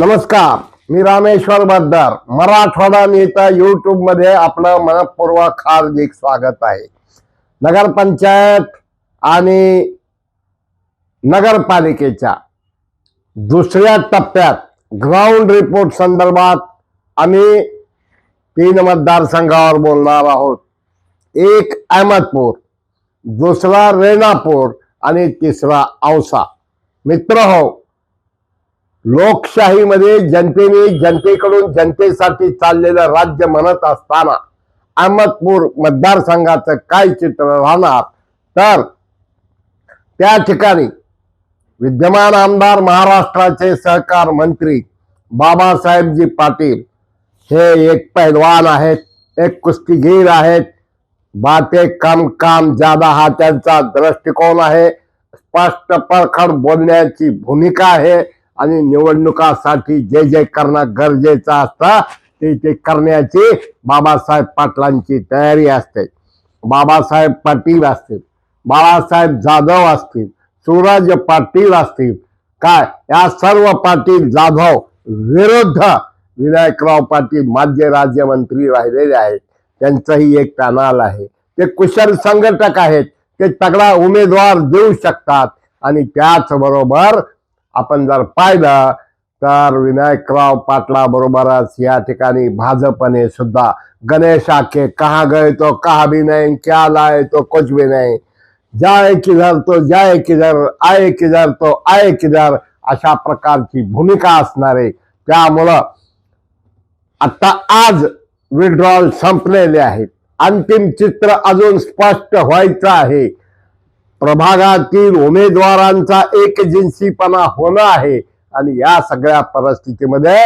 नमस्कार. मी रामेश्वर बद्दर. मराठवाडा नेता युट्यूबमध्ये आपलं मनपूर्वक हार्दिक स्वागत आहे. नगरपंचायत आणि नगरपालिकेच्या दुसऱ्या टप्प्यात ग्राउंड रिपोर्ट संदर्भात आम्ही तीन मतदारसंघावर बोलणार आहोत. एक अहमदपूर दुसरा रेणापूर आणि तिसरा औसा. मित्र हो लोकशाहीमध्ये जनतेने जनतेकडून जनतेसाठी चाललेलं राज्य म्हणत असताना अहमदपूर मतदारसंघाचं काय चित्र राहणार? तर त्या ठिकाणी विद्यमान आमदार महाराष्ट्राचे सहकार मंत्री बाबासाहेबजी पाटील हे एक पैलवान आहेत एक कुस्तीगीर आहेत. बाते कम काम ज्यादा हा त्यांचा दृष्टिकोन आहे. स्पष्ट परखड बोलण्याची भूमिका आहे. आणि निवडणुकासाठी जे जे करणं गरजेचं असतं ते ते करण्याची बाबासाहेब पाटलांची तयारी असते. बाबासाहेब पाटील असतील बाळासाहेब जाधव असतील सूरज पाटील असतील काय? या सर्व पाटील जाधव विरुद्ध विनायकराव पाटील माजी राज्यमंत्री राहिलेले आहेत. त्यांचंही एक पॅनल आहे. ते कुशल संघटक आहेत. ते तगडा उमेदवार देऊ शकतात आणि त्याचबरोबर आपण जर पाहिलं तर विनायकराव पाटला बरोबरच या ठिकाणी भाजपने सुद्धा गणेश आखे कहा गए तो कहा भी नाही क्या लाए तो कुछ भी नाही. जाय किधर तो जाय किधर आय किधर तो आय किधर अशा प्रकारची भूमिका असणारे. त्यामुळं आता आज विड्रॉल संपलेले आहेत. अंतिम चित्र अजून स्पष्ट व्हायचं आहे. प्रभागातील उमेदवारांचा एकजिन्सीपणा होणं आहे. आणि या सगळ्या परिस्थितीमध्ये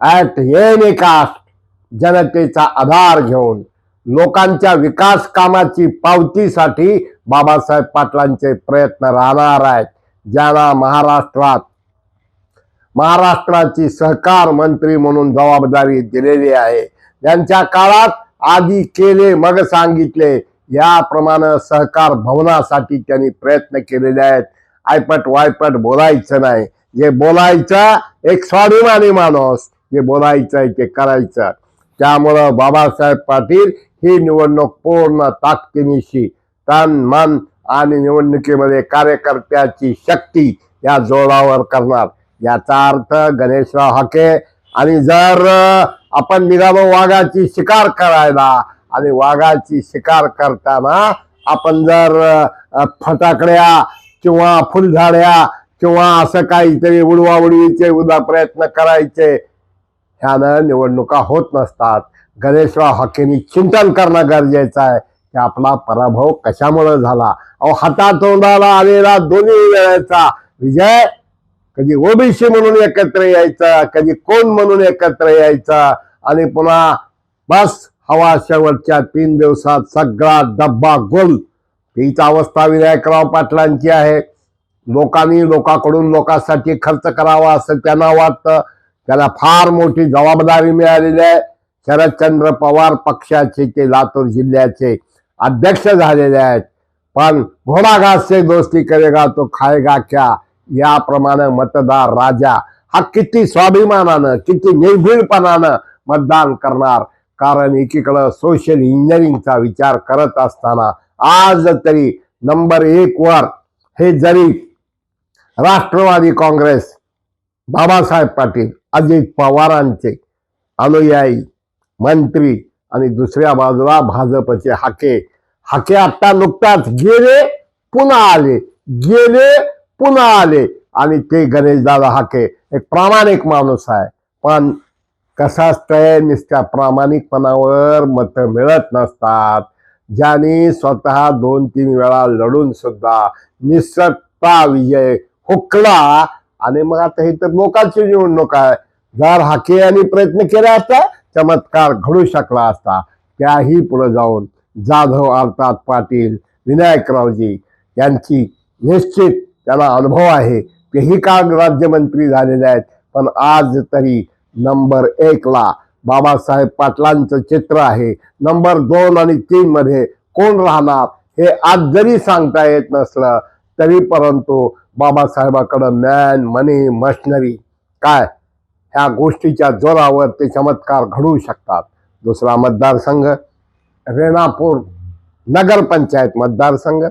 ऍट एनी कास्ट जनतेचा आधार घेऊन लोकांच्या विकास कामाची पावतीसाठी बाबासाहेब पाटलांचे प्रयत्न राहणार आहेत. ज्यांना महाराष्ट्रात महाराष्ट्राची सहकार मंत्री म्हणून जबाबदारी दिलेली आहे. त्यांच्या काळात आधी केले मग सांगितले. याप्रमाणे सहकार भवनासाठी त्यांनी प्रयत्न केलेले आहेत. आयपट वायपट बोलायचं नाही. जे बोलायचं एक स्वाभिमानी माणूस जे बोलायचं आहे ते करायचं. त्यामुळं बाबासाहेब पाटील ही निवडणूक पूर्ण ताकदीनिशी तन मन आणि निवडणुकीमध्ये कार्यकर्त्याची शक्ती या जोरावर करणार. याचा अर्थ गणेशराव हाके आणि जर आपण निघालो वाघाची शिकार करायला आणि वाघाची शिकार करताना आपण जर फटाकड्या किंवा फुलझाड्या किंवा असं काहीतरी उडवाउडवीचे उदा प्रयत्न करायचे ह्यानं निवडणुका होत नसतात. गणेशराव हॉकींनी चिंतन करणं गरजेचं आहे की आपला पराभव कशामुळे झाला? अहो हातातोंडाला आलेला दोन्ही वेळेचा विजय कधी ओबीसी म्हणून एकत्र यायचं कधी कोण म्हणून एकत्र यायचं? आणि पुन्हा बस हवा शेवटच्या तीन दिवसात सगळा डब्बा गोल. हीच अवस्था विनायकराव पाटलांची आहे. लोकांनी लोकांकडून लोकांसाठी खर्च करावा असं त्यांना वाटतं. त्याला फार मोठी जबाबदारी मिळालेली आहे. शरदचंद्र पवार पक्षाचे ते लातूर जिल्ह्याचे अध्यक्ष झालेले आहेत. पण घोडाघासचे दोस्ती करेगा तो खायगा क्या? याप्रमाणे मतदार राजा हा किती स्वाभिमानानं किती निर्भीडपणानं मतदान करणार? कारण एकीकडं सोशल इंजिनिअरिंगचा विचार करत असताना आज तरी नंबर एक वर हे जरी राष्ट्रवादी काँग्रेस बाबासाहेब पाटील अजित पवारांचे अनुयायी मंत्री आणि दुसऱ्या बाजूला भाजपचे हाके हाके आत्ता नुकताच गेले पुन्हा आले गेले पुन्हा आले. आणि ते गणेशदादा हाके एक प्रामाणिक माणूस आहे. पण कसं असतंय? नुसत्या प्रामाणिकपणावर मतं मिळत नसतात. ज्याने स्वतः दोन तीन वेळा लढून सुद्धा निसटता विजय हुकला. आणि मग आता हे तर लोकांची निवडणूक आहे. जर हाके यांनी प्रयत्न केला असता चमत्कार घडू शकला असता. त्याही पुढे जाऊन जाधव अर्थात पाटील विनायकरावजी यांची निश्चित त्याला अनुभव आहे. तेही काल राज्यमंत्री झालेले आहेत. पण आज तरी नंबर एकला बाबासाहेब पाटलांचं चित्र आहे. नंबर दोन आणि तीन मध्ये कोण राहणार हे आज जरी सांगता येत नसलं तरी परंतु बाबासाहेबाकडं मॅन मनी मशनरी काय? ह्या गोष्टीच्या जोरावर ते चमत्कार घडू शकतात. दुसरा मतदारसंघ रेणापूर नगरपंचायत मतदारसंघ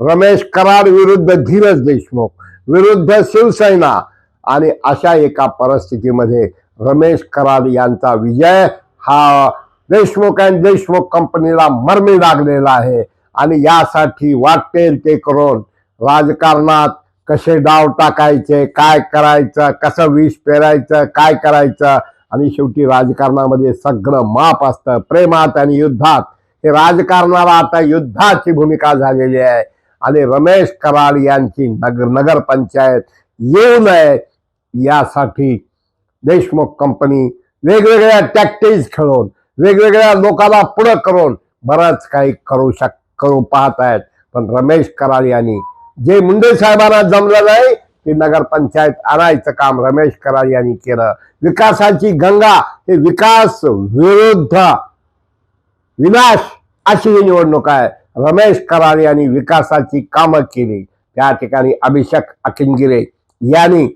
रमेश कराड विरुद्ध धीरज देशमुख विरुद्ध शिवसेना आणि अशा एका परिस्थितीमध्ये रमेश कराड यांचा विजय हा देशमुख अँड देशमुख कंपनीला मर्मी लागलेला आहे. आणि यासाठी वाटेल ते करून राजकारणात कसे डाव टाकायचे काय करायचं कसं विष पेरायचं काय करायचं? आणि शेवटी राजकारणामध्ये सगळं माप असतं. प्रेमात आणि युद्धात. हे राजकारणाला आता युद्धाची भूमिका झालेली आहे. आणि रमेश कराड यांची नगर नगरपंचायत येऊ नये यासाठी देशमुख कंपनी वेगवेगळ्या टॅक्टिक्स खेळून वेगवेगळ्या लोकांना पुढं करून बरंच काही करू शक करू पाहत आहेत पण रमेश कराड यांनी जे मुंडे साहेबांना जमलं नाही ते नगरपंचायत आणायचं काम रमेश कराड यांनी केलं. विकासाची गंगा हे विकास विरुद्ध विनाश अशी ही निवडणूक आहे. रमेश कराड यांनी विकासाची कामं केली. त्या ठिकाणी अभिषेक अकिंगिरे यांनी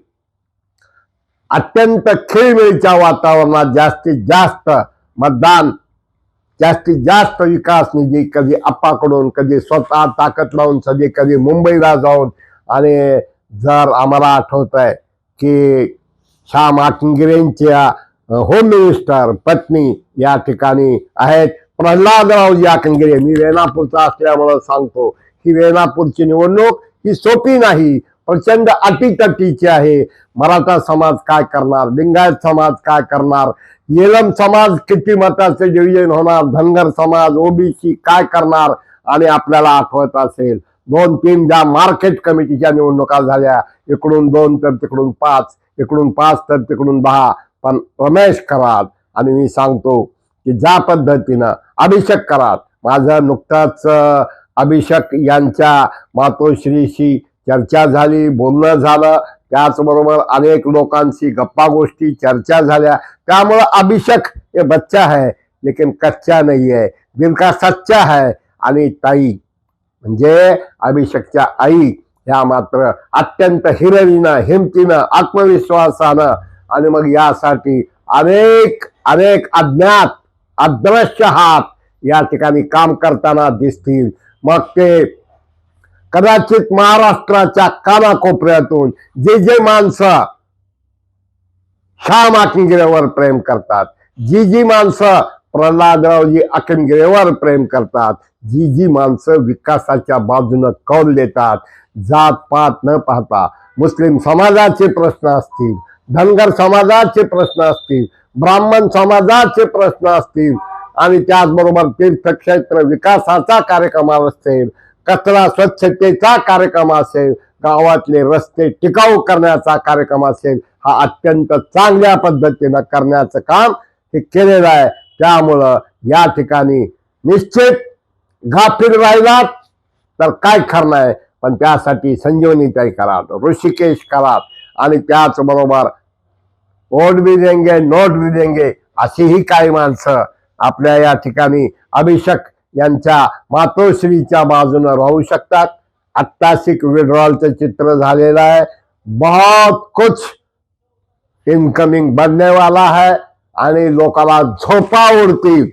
अत्यंत खेळवेळीच्या वातावरणात जास्तीत जास्त मतदान जास्तीत जास्त विकास निधी कधी अप्पाकडून कधी स्वतः ताकद लावून कधी कधी मुंबईला जाऊन. आणि जर आम्हाला आठवत आहे की श्याम आकिंगिरेंच्या होम मिनिस्टर पत्नी या ठिकाणी आहेत. प्रल्हादरावजी आकिंगिरे मी वेणापूरचा असल्यामुळं सांगतो की वेणापूरची निवडणूक ही सोपी नाही. प्रचंड अटीतटीची आहे. मराठा समाज काय करणार? लिंगायत समाज काय करणार? येलम समाज किती मताचे डिव्हिजन होणार? धनगर समाज ओबीसी काय करणार? आणि आपल्याला आठवत असेल दोन तीन ज्या मार्केट कमिटीच्या निवडणुका झाल्या इकडून दोन तर तिकडून पाच इकडून पाच तर तिकडून दहा. पण रमेश कराड आणि मी सांगतो की ज्या पद्धतीनं अभिषेक कराड माझं नुकताच अभिषेक यांच्या मातोश्रीशी चर्चा झाली बोलणं झालं. त्याचबरोबर अनेक लोकांशी गप्पा गोष्टी चर्चा झाल्या. त्यामुळं अभिषेक हे बच्चा है लेकिन कच्चा नाही आहे. दिल सच्चा है आणि ताई म्हणजे अभिषेकच्या आई ह्या मात्र अत्यंत हिरवीनं हिमतीनं आत्मविश्वासानं आणि मग यासाठी अनेक अनेक अज्ञात अदृश्य हात या ठिकाणी काम करताना दिसतील. मग ते कदाचित महाराष्ट्राच्या कानाकोपऱ्यातून जे जे माणसं श्याम आकिंगिरेवर प्रेम करतात जी जी माणसं प्रल्हादरावजी आकिंगिरेवर प्रेम करतात जी जी माणसं विकासाच्या बाजूनं कौल देतात जात पात न पाहता. मुस्लिम समाजाचे प्रश्न असतील धनगर समाजाचे प्रश्न असतील ब्राह्मण समाजाचे प्रश्न असतील आणि त्याचबरोबर तीर्थक्षेत्र विकासाचा कार्यक्रम असेल कचरा स्वच्छतेचा कार्यक्रम असेल गावातले रस्ते टिकाऊ करण्याचा कार्यक्रम असेल हा अत्यंत चांगल्या पद्धतीनं करण्याचं काम हे केलेलं आहे. त्यामुळं या ठिकाणी निश्चित गाफील राहिलात तर काय खरं आहे पण त्यासाठी संजीवनीताई करात ऋषिकेश करात आणि त्याचबरोबर वोट भी देंगे नोट भी देंगे अशीही काही माणसं आपल्या या ठिकाणी अभिषेक यांच्या मातोश्रीच्या बाजूने राहू शकतात. आत्ताशिक विड्रॉलचं चित्र झालेलं आहे. बहुत कुछ इनकमिंग बनने वाला है आणि लोकांना झोपा उडतील.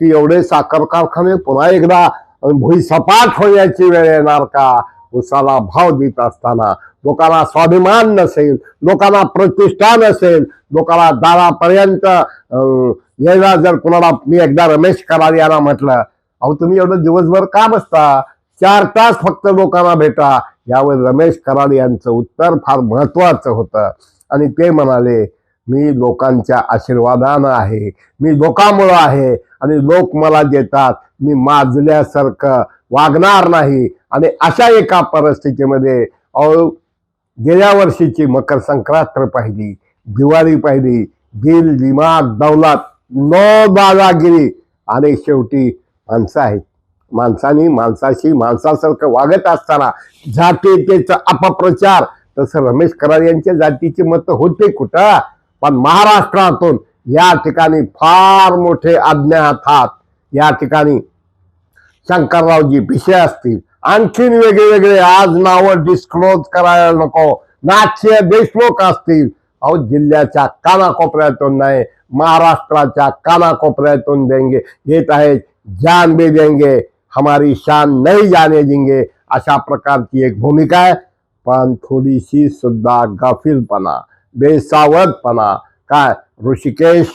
की एवढे साखर कारखाने पुन्हा एकदा भुईसपाट होण्याची वेळ येणार का? उसाला भाव देत असताना लोकांना स्वाभिमान नसेल लोकांना प्रतिष्ठा नसेल लोकांना दारापर्यंत येणार यायला जर कुणाला मी एकदा रमेश करार यांना म्हटलं अहो तुम्ही एवढं दिवसभर का बसता? चार तास फक्त लोकांना भेटा. यावर रमेश कराड यांचं उत्तर फार महत्वाचं होतं. आणि ते म्हणाले मी लोकांच्या आशीर्वादानं आहे. मी लोकांमुळं आहे. आणि लोक मला देतात. मी माजल्यासारखं वागणार नाही. आणि अशा एका परिस्थितीमध्ये अहो गेल्या वर्षीची मकर संक्रांत पाहिली दिवाळी पाहिली दिल दिमाग दौलत नो दादागिरी आणि शेवटी माणसं आहेत. माणसानी माणसाशी माणसासारखं वागत असताना जातीयतेचा अपप्रचार. तसं रमेश कराड यांच्या जातीची मतं होते कुठं? पण महाराष्ट्रातून या ठिकाणी फार मोठे अज्ञात हात या ठिकाणी शंकररावजी भिषे असतील. आणखीन वेगळे वेगळे आज नावं डिस्क्लोज करायला नको. नाट्य देशमुख असतील. अहो जिल्ह्याच्या कानाकोपऱ्यातून नाही महाराष्ट्राच्या कानाकोपऱ्यातून देंगे येत आहेत. जान भी देंगे हमारी शान नहीं जाने देंगे। अशा प्रकारची एक भूमिका आहे पण थोडीशी सुद्धा गाफीलपणा बेसावधपणा काय ऋषिकेश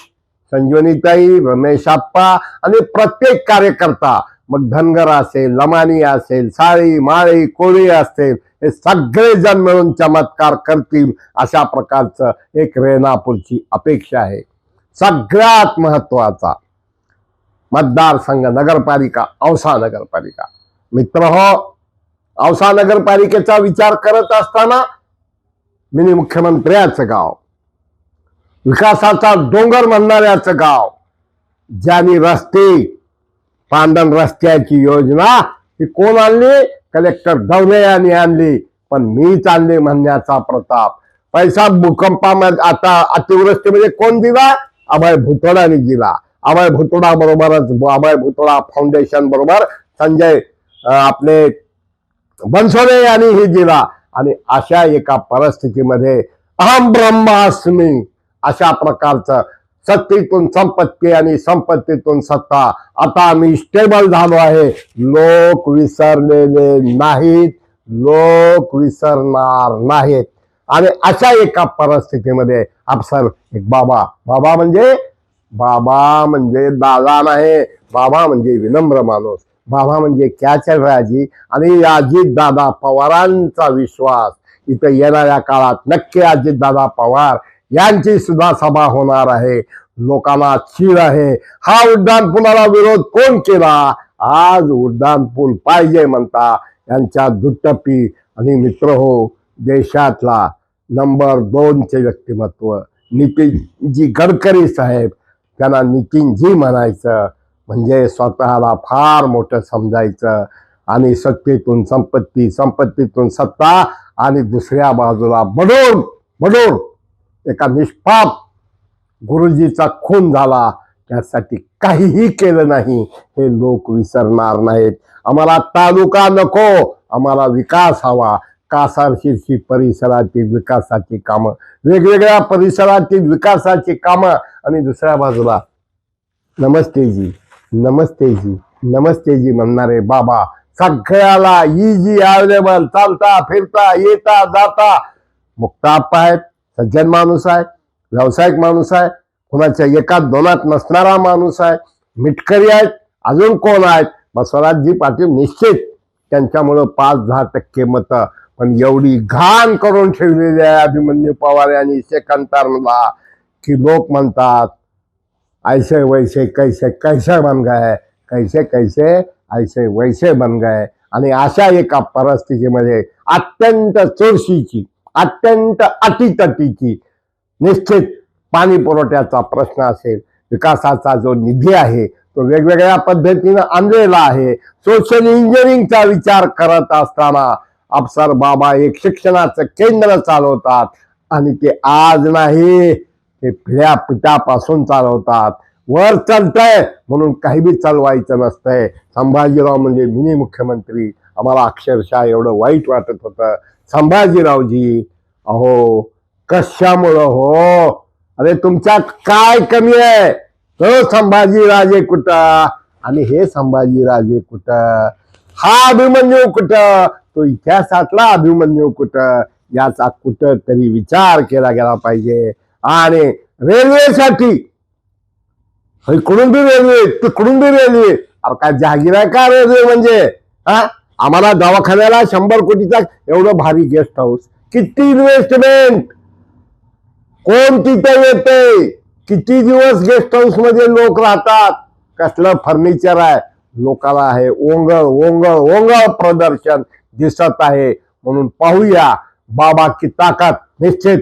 संजीवनीताई रमेश आप्पा आणि प्रत्येक कार्यकर्ता मग धनगर असेल लमानी असेल साळी माळी कोळी असेल हे सगळेजण मिळून चमत्कार करतील अशा प्रकारचं एक रेणापूरची अपेक्षा आहे. सगळ्यात महत्त्वाचा मतदारसंघ नगरपालिका औसा नगरपालिका. मित्र हो औसा नगरपालिकेचा विचार करत असताना मिनी मुख्यमंत्र्याचं गाव विकासाचा डोंगर म्हणणाऱ्याचं गाव ज्यांनी रस्ते पांडण रस्त्याची योजना ही कोण आणली? कलेक्टर डवले यांनी आणली पण मीच आणली म्हणण्याचा प्रताप. पैसा भूकंपामध्ये आता अतिवृष्टीमध्ये कोण दिला अभय भुतोडाने दिला. अभय भुतोडा बरोबरच अभय भुतोडा फाउंडेशन बरोबर. संजय आपले बनसोडे यांनी ही दिला. आणि अशा एका परिस्थितीमध्ये अहम ब्रह्मास्मी अशा प्रकारचं सत्तीतून संपत्ती आणि संपत्तीतून सत्ता. आता मी स्टेबल झालो आहे. लोक विसरलेले नाहीत. लोक विसरणार नाहीत. आणि अशा एका परिस्थितीमध्ये अफसर एक बाबा. बाबा म्हणजे बाबा म्हणजे दादा नाही बाबा म्हणजे विनम्र माणूस बाबा म्हणजे क्या चल आणि अजित दादा पवारांचा विश्वास. इथं येणाऱ्या काळात नक्की अजित दादा पवार यांची सुद्धा सभा होणार आहे. लोकांना चीड आहे. हा उड्डाण पुलाला विरोध कोण केला? आज उड्डाण पूल पाहिजे म्हणता यांच्या दुट्टपी आणि मित्र हो देशातला नंबर दोनचे व्यक्तिमत्व. नितीनजी गडकरी साहेब त्यांना नितीनजी म्हणायचं. म्हणजे स्वतःला फार मोठं समजायचं. आणि सत्तेतून संपत्ती संपत्तीतून सत्ता आणि दुसऱ्या बाजूला बडोर बडोर एका निष्पाप गुरुजीचा खून झाला. त्यासाठी काहीही केलं नाही. हे लोक विसरणार नाहीत. आम्हाला तालुका नको. आम्हाला विकास हवा. कासार शिरशी परिसरातील विकासाची कामं. वेगवेगळ्या परिसरातील विकासाची कामं. आणि दुसऱ्या बाजूला नमस्तेजी नमस्तेजी नमस्तेजी म्हणणारे बाबा सगळ्याला इजी अवेलेबल चालता फिरता येता जाता. मुक्ताप्पा आहेत सज्जन माणूस आहे व्यावसायिक माणूस आहे कोणाच्या एकात दोनात नसणारा माणूस आहे मिटकरी आहेत अजून कोण आहेत? मग बसवराजजी पाटील निश्चित त्यांच्यामुळं पाच दहा टक्के मतं. पण एवढी घाण करून ठेवलेली आहे अभिमन्यू पवार यांनी शेकांतारला की लोक म्हणतात ऐसे वैसे कैसे कैसे बन गए? कैसे कैसे ऐसे वैसे बन गए? आणि अशा एका परिस्थितीमध्ये अत्यंत चोरशीची अत्यंत अटीतटीची निश्चित पाणी पुरवठ्याचा प्रश्न असेल. विकासाचा जो निधी आहे तो वेगवेगळ्या पद्धतीनं आणलेला आहे. सोशल इंजिनिअरिंगचा विचार करत असताना अफसर बाबा एक शिक्षणाचं केंद्र चालवतात आणि ते आज नाही. ते पिढ्या पिठापासून चालवतात. वर चालतंय म्हणून काही बी चालवायचं नसतंय. संभाजीराव म्हणजे मिनी मुख्यमंत्री. आम्हाला अक्षरशः एवढं वाईट वाटत होतं. संभाजीरावजी अहो कशामुळं हो? अरे तुमच्यात काय कमी आहे? तो संभाजीराजे कुठं? आणि हे संभाजीराजे कुठं? हा अभिमन्यू कुठं? तो इतिहासातला अभिमन्यू कुठं? याचा कुठं तरी विचार केला गेला पाहिजे. आणि रेल्वेसाठी. इकडून बी रेल्वे तिकडून बी रेल्वे अरे काय जहागीर आहे का रेल्वे म्हणजे? हा? आम्हाला दवाखान्याला शंभर कोटीचा एवढं भारी गेस्ट हाऊस. किती इन्व्हेस्टमेंट कोण तिथे येते किती दिवस गेस्ट हाऊसमध्ये लोक राहतात? कसलं फर्निचर आहे? लोकाला आहे ओंगळ ओंगळ ओंगळ प्रदर्शन दिसत आहे. म्हणून पाहूया बाबा की ताकद निश्चित.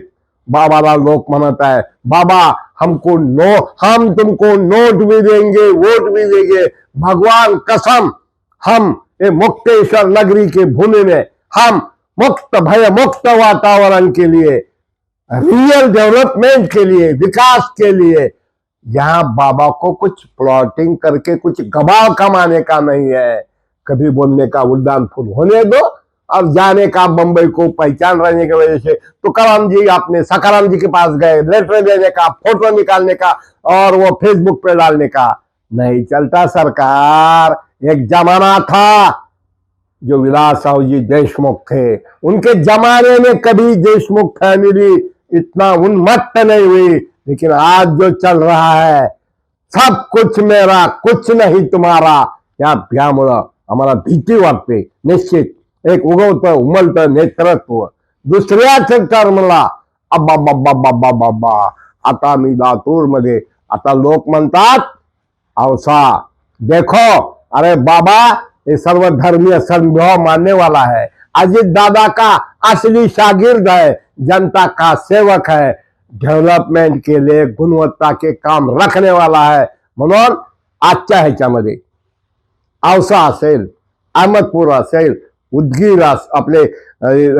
बाबाला लोक म्हणत आहे बाबा, हमको नो, हम तुमको नोट भी देंगे, वोट भी देंगे। भगवान कसम, हम ये मुक्तेश्वर नगरी के भूमि में, हम मुक्त भय, मुक्त वातावरण के लिए रियल डेवलपमेंट के लिए, विकास के लिए, यहाँ बाबा को कुछ प्लॉटिंग करके कुछ गबाव कमाने का नहीं है। कभी बोलने का उद्यान फूल होने दो अब जाने का बम्बई को पहचान रहने की वजह से तो तुकाराम जी अपने सखाराम जी के पास गए लेटर देने का फ़ोटो निकालने का और वो फेसबुक पे डालने का। नहीं चलता सरकार। एक जमाना था जो विलास साहू जी देशमुख थे। उनके जमाने में कभी देशमुख फैमिली इतना उन्मत्त नहीं हुई। लेकिन आज जो चल रहा है, सब कुछ मेरा, कुछ नहीं तुम्हारा। या भ्यामुळं आम्हाला भीती वाटते निश्चित। एक उगवतं उमलतं नेतृत्व दुसऱ्याच मला अब्बा बाबा बाबा बाबा आता मी लातूरमध्ये आता लोक म्हणतात औसा देखो अरे बाबा ये सर्वधर्मीय संभव मानने वाला है अजित दादा का असली शागिर्द है जनता का सेवक है डेव्हलपमेंट के लिए गुणवत्ता के काम रखने वाला है म्हणून आजच्या ह्याच्यामध्ये औसा असेल अहमदपूर असेल उदगीर आपले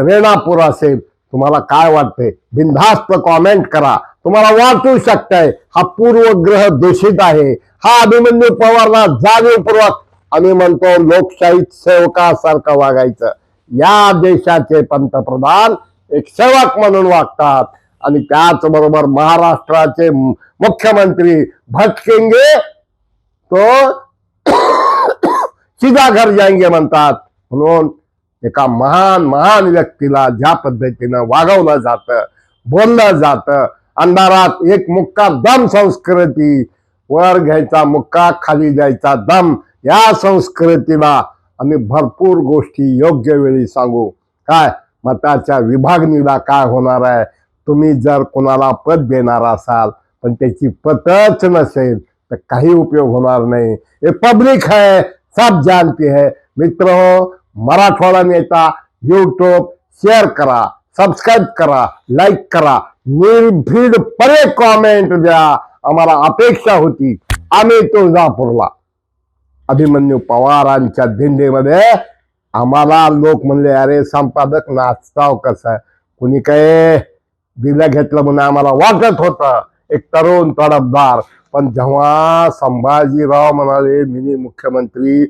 रेणापूर असेल तुम्हाला काय वाटते बिनधास्त कॉमेंट करा. तुम्हाला वाटू शकताय हा पूर्वग्रह दूषित आहे. हा अभिमन्यू पवारला जाणीवपूर्वक आम्ही म्हणतो लोकशाहीत सेवकासारखं वागायचं. या देशाचे पंतप्रधान एक सेवक म्हणून वागतात. आणि त्याचबरोबर महाराष्ट्राचे मुख्यमंत्री भटकेंगे तो सीधा घर जाएंगे म्हणतात. म्हणून एका महान महान व्यक्तीला ज्या पद्धतीनं वागवलं जातं बोललं जातं अंधारात एक मुक्का दम संस्कृती वर घ्यायचा मुक्का खाली द्यायचा दम या संस्कृतीला आम्ही भरपूर गोष्टी योग्य वेळी सांगू. काय? मताच्या विभागणीला काय होणार आहे? तुम्ही जर कोणाला पद देणार असाल पण त्याची पतच नसेल तर काही उपयोग होणार नाही. हे पब्लिक है सब जानती है. मित्र हो मराठवाडा नेता यूट्यूब शेअर करा सबस्क्राईब करा लाईक करा. निर्भीडपणे कॉमेंट द्या. आम्हाला अपेक्षा होती. आम्ही तुळजापूरला. अभिमन्यू पवारांच्या दिंडीमध्ये आम्हाला लोक म्हणले अरे संपादक नाचताव कसं कुणी काय दिलं घेतलं म्हणून आम्हाला वाटत होतं. एक तरुण तडफदार. पण जेव्हा संभाजीराव म्हणाले मिनी मुख्यमंत्री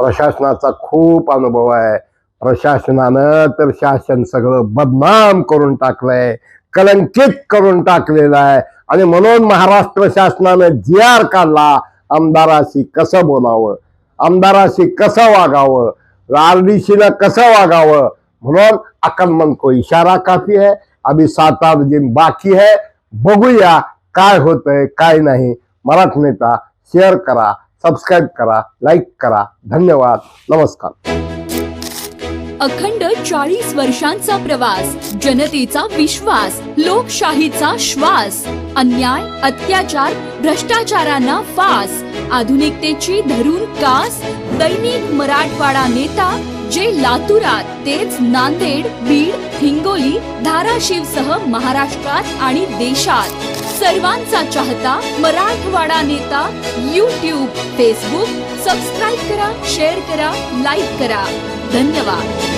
प्रशासनाचा खूप अनुभव आहे. प्रशासनानं तर शासन सगळं बदनाम करून टाकलंय कलंकित करून टाकलेलं आहे. आणि म्हणून महाराष्ट्र शासनानं जी आर काढला आमदाराशी कसं बोलावं? आमदाराशी कसं वागावं? आर डी सीला कसं वागावं? म्हणून अकलमन को इशारा काफी आहे. अभी सात आठ दिन बाकी आहे. बघूया काय होतंय काय नाही. मराठ नेता शेअर करा. सबस्क्राईब करा लाईक करा. धन्यवाद. नमस्कार. अखंड चाळीस वर्षांचा प्रवास जनतेचा विश्वास लोकशाहीचा श्वास अन्याय अत्याचार भ्रष्टाचारांना फास आधुनिकतेची धरून कास दैनिक मराठवाडा नेता जे लातूरात तेच नांदेड बीड हिंगोली धाराशिव सह महाराष्ट्रात आणि देशात. सर्वांचा चाहता मराठवाडा नेता यूट्यूब फेसबुक सबस्क्राईब करा शेअर करा लाईक करा. धन्यवाद.